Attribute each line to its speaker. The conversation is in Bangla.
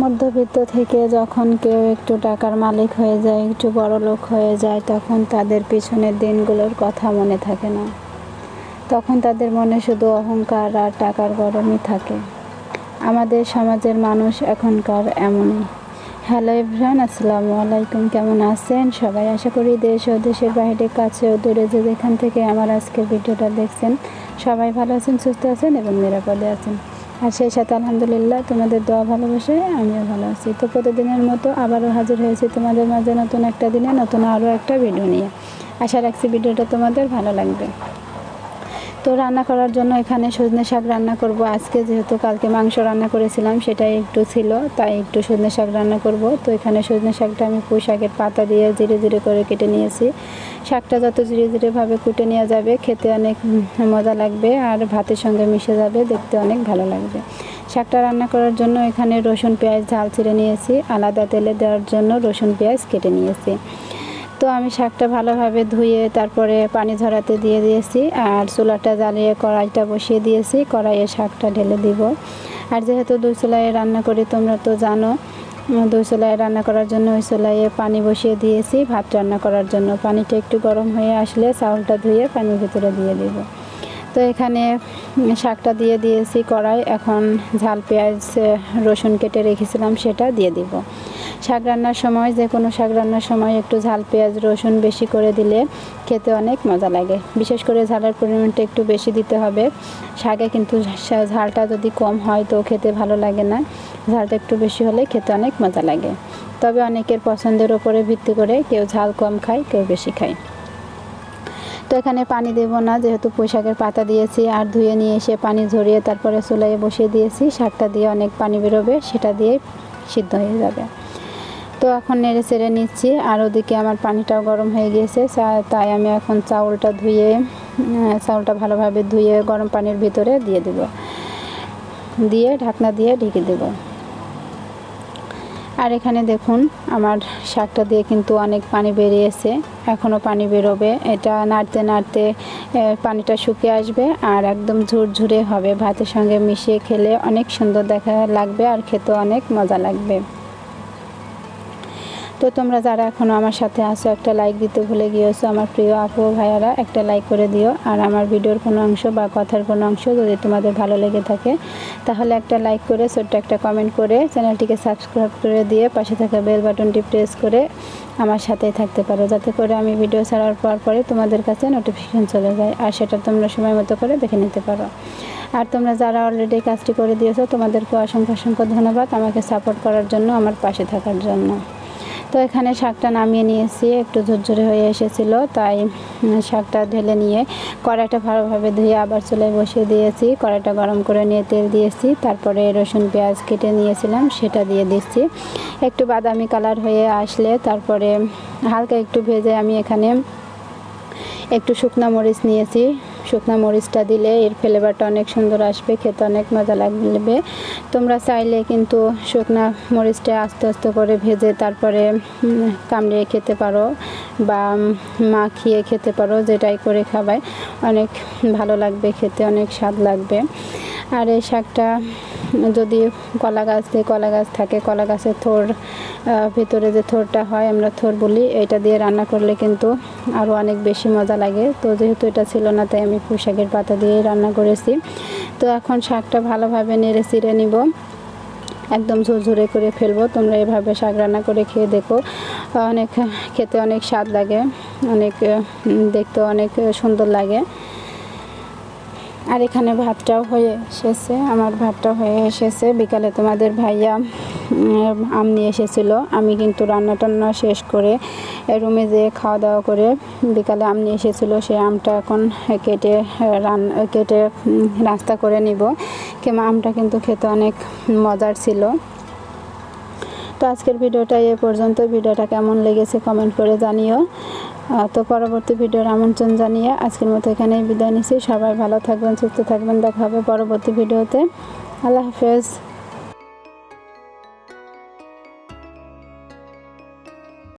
Speaker 1: মধ্যবিত্ত থেকে যখন কেউ একটু টাকার মালিক হয়ে যায়, একটু বড় লোক হয়ে যায়, তখন তাদের পিছনের দিনগুলোর কথা মনে থাকে না। তখন তাদের মনে শুধু অহংকার আর টাকার গরমই থাকে। আমাদের সমাজের মানুষ এখনকার এমনই। হ্যালো ইব্রান আসসালামু আলাইকুম। কেমন আছেন? সবাই আশা করি দেশ ও দেশের বাইরে কাছে ও দূরে যে যেখান থেকে আমার আজকের ভিডিওটা দেখছেন, সবাই ভালো আছেন, সুস্থ আছেন এবং নিরাপদে আছেন। আর সেই সাথে আলহামদুলিল্লাহ তোমাদের দোয়া ভালোবাসে, আমিও ভালো আছি। তো প্রতিদিনের মতো আবারও হাজির হয়েছি তোমাদের মাঝে নতুন একটা দিনে, নতুন আরও একটা ভিডিও নিয়ে। আশা রাখছি ভিডিওটা তোমাদের ভালো লাগবে। তো রান্না করার জন্য এখানে সজনে শাক রান্না করব। আজকে যেহেতু কালকে মাংস রান্না করেছিলাম, সেটাই একটু ছিল, তাই একটু সজনে শাক রান্না করব। তো এখানে সজনে শাকটা আমি পুঁই শাকের পাতা দিয়ে জিরে জিরে করে কেটে নিয়েছি। শাকটা যত জিরে জিরেভাবে কুটে নেওয়া যাবে, খেতে অনেক মজা লাগবে আর ভাতের সঙ্গে মিশে যাবে, দেখতে অনেক ভালো লাগবে। শাকটা রান্না করার জন্য এখানে রসুন, পেঁয়াজ ঝাল ছিঁড়ে নিয়েছি। আলাদা তেলে দেওয়ার জন্য রসুন, পেঁয়াজ কেটে নিয়েছি। তো আমি শাকটা ভালোভাবে ধুয়ে তারপরে পানি ঝরাতে দিয়ে দিয়েছি আর চুলাটা জ্বালিয়ে কড়াইটা বসিয়ে দিয়েছি, কড়াইয়ে শাকটা ঢেলে দিব। আর যেহেতু দুই চুলায় রান্না করি, তোমরা তো জানো দুই চুলায় রান্না করার জন্য ওই চুলাইয়ে পানি বসিয়ে দিয়েছি, ভাত রান্না করার জন্য। পানিটা একটু গরম হয়ে আসলে চাউলটা ধুয়ে পানির ভিতরে দিয়ে দিব। তো এখানে শাকটা দিয়ে দিয়েছি কড়াই। এখন ঝাল, পেঁয়াজ রসুন কেটে রেখেছিলাম, সেটা দিয়ে দিব। শাক রান্নার সময়, যে কোনো শাক রান্নার সময় একটু ঝাল, পেঁয়াজ, রসুন বেশি করে দিলে খেতে অনেক মজা লাগে। বিশেষ করে ঝালের পরিমাণটা একটু বেশি দিতে হবে। শাকে কিন্তু ঝালটা যদি কম হয়, তো খেতে ভালো লাগে না। ঝালটা একটু বেশি হলে খেতে অনেক মজা লাগে। তবে অনেকের পছন্দের ওপরে ভিত্তি করে কেউ ঝাল কম খায়, কেউ বেশি খায়। তো এখানে পানি দেব না, যেহেতু পোশাকের পাতা দিয়েছি আর ধুয়ে নিয়ে এসে পানি ঝরিয়ে তারপরে চুলাইয়ে বসিয়ে দিয়েছি। শাকটা দিয়ে অনেক পানি বেরোবে, সেটা দিয়ে সিদ্ধ হয়ে যাবে। তো এখন নেড়ে চেড়ে নিচ্ছি, আর ওদিকে আমার পানিটাও গরম হয়ে গিয়েছে তাই আমি এখন চাউলটা ধুয়ে চাউলটা ভালোভাবে ধুয়ে গরম পানির ভিতরে দিয়ে দেব। দিয়ে ঢাকনা দিয়ে ঢেকে দেবো। আর এখানে দেখুন, আমার শাকটা দিয়ে কিন্তু অনেক পানি বেরিয়েছে। এখনও পানি বেরোবে। এটা নাড়তে নাড়তে পানিটা শুকিয়ে আসবে আর একদম ঝুরঝুরে হবে। ভাতের সঙ্গে মিশিয়ে খেলে অনেক সুন্দর দেখা লাগবে আর খেতে অনেক মজা লাগবে। তো তোমরা যারা এখনও আমার সাথে আসো একটা লাইক দিতে ভুলে গিয়েছো, আমার প্রিয় আপু ভাইয়ারা, একটা লাইক করে দিও। আর আমার ভিডিওর কোনো অংশ বা কথার কোনো অংশ যদি তোমাদের ভালো লেগে থাকে, তাহলে একটা লাইক করে, ছোট্ট একটা কমেন্ট করে চ্যানেলটিকে সাবস্ক্রাইব করে দিয়ে পাশে থাকা বেল বাটনটি প্রেস করে আমার সাথেই থাকতে পারো। যাতে করে আমি ভিডিও ছাড়ার পর পরে তোমাদের কাছে নোটিফিকেশান চলে যায়, আর সেটা তোমরা সময় মতো করে দেখে নিতে পারো। আর তোমরা যারা অলরেডি কাজটি করে দিয়েছ তোমাদেরকে অসংখ্য অসংখ্য ধন্যবাদ আমাকে সাপোর্ট করার জন্য, আমার পাশে থাকার জন্য। তো এখানে শাকটা নামিয়ে নিয়েছি, একটু ঝরঝরে হয়ে এসেছিল, তাই শাকটা ঢেলে নিয়ে কড়াইটা ভালোভাবে ধুয়ে আবার চুলায় বসিয়ে দিয়েছি, কড়াইটা গরম করে নিয়ে তেল দিয়েছি, তারপরে রসুন, পেঁয়াজ কেটে নিয়েছিলাম, সেটা দিয়ে দিচ্ছি। একটু বাদামি কালার হয়ে আসলে তারপরে হালকা একটু ভেজে আমি এখানে একটু শুকনা মরিচ নিয়েছি শুকনো মরিচটা দিলে এর ফ্লেভারটা অনেক সুন্দর আসবে, খেতে অনেক মজা লাগবে। তোমরা চাইলে কিন্তু শুকনো মরিচটা আস্তে আস্তে করে ভেজে তারপরে কামড়িয়ে খেতে পারো বা মাখিয়ে খেতে পারো, যেটাই করে খাবায়। অনেক ভালো লাগবে, খেতে অনেক স্বাদ লাগবে। আর এই শাকটা যদি কলা গাছ দিয়ে কলা গাছ থাকে, কলা গাছের থোর ভিতরে যে থোরটা হয়, আমরা থোর বলি। এটা দিয়ে রান্না করলে কিন্তু আরও অনেক বেশি মজা লাগে। তো যেহেতু এটা ছিল না, তাই আমি পুঁশাকের পাতা দিয়ে রান্না করেছি। তো এখন শাকটা ভালোভাবে নেড়ে চিড়ে নিব। একদম ঝুরঝুরে করে ফেলব। তোমরা এভাবে শাক রান্না করে খেয়ে দেখো। অনেক খেতে অনেক স্বাদ লাগে। অনেক দেখতে অনেক সুন্দর লাগে। আর এখানে ভাতটাও হয়ে এসেছে, আমার ভাতটা হয়ে এসেছে। বিকালে তোমাদের ভাইয়া আম নিয়ে এসেছিল। আমি কিন্তু রান্না টান্না শেষ করে রুমে যেয়ে খাওয়া দাওয়া করে বিকালে আম নিয়ে এসেছিল সেই আমটা এখন কেটে রান, কেটে নাস্তা করে নিব। কেমন আমটা কিন্তু খেতে অনেক মজার ছিল। তো আজকের ভিডিওটা এ পর্যন্ত। ভিডিওটা কেমন লেগেছে কমেন্ট করে জানিও। তো পরবর্তী ভিডিওর আমন্ত্রণ জানিয়ে আজকের মতো এখানেই বিদায় নিচ্ছি। সবাই ভালো থাকবেন, সুস্থ থাকবেন। দেখা হবে পরবর্তী ভিডিওতে। আল্লাহ হাফেজ।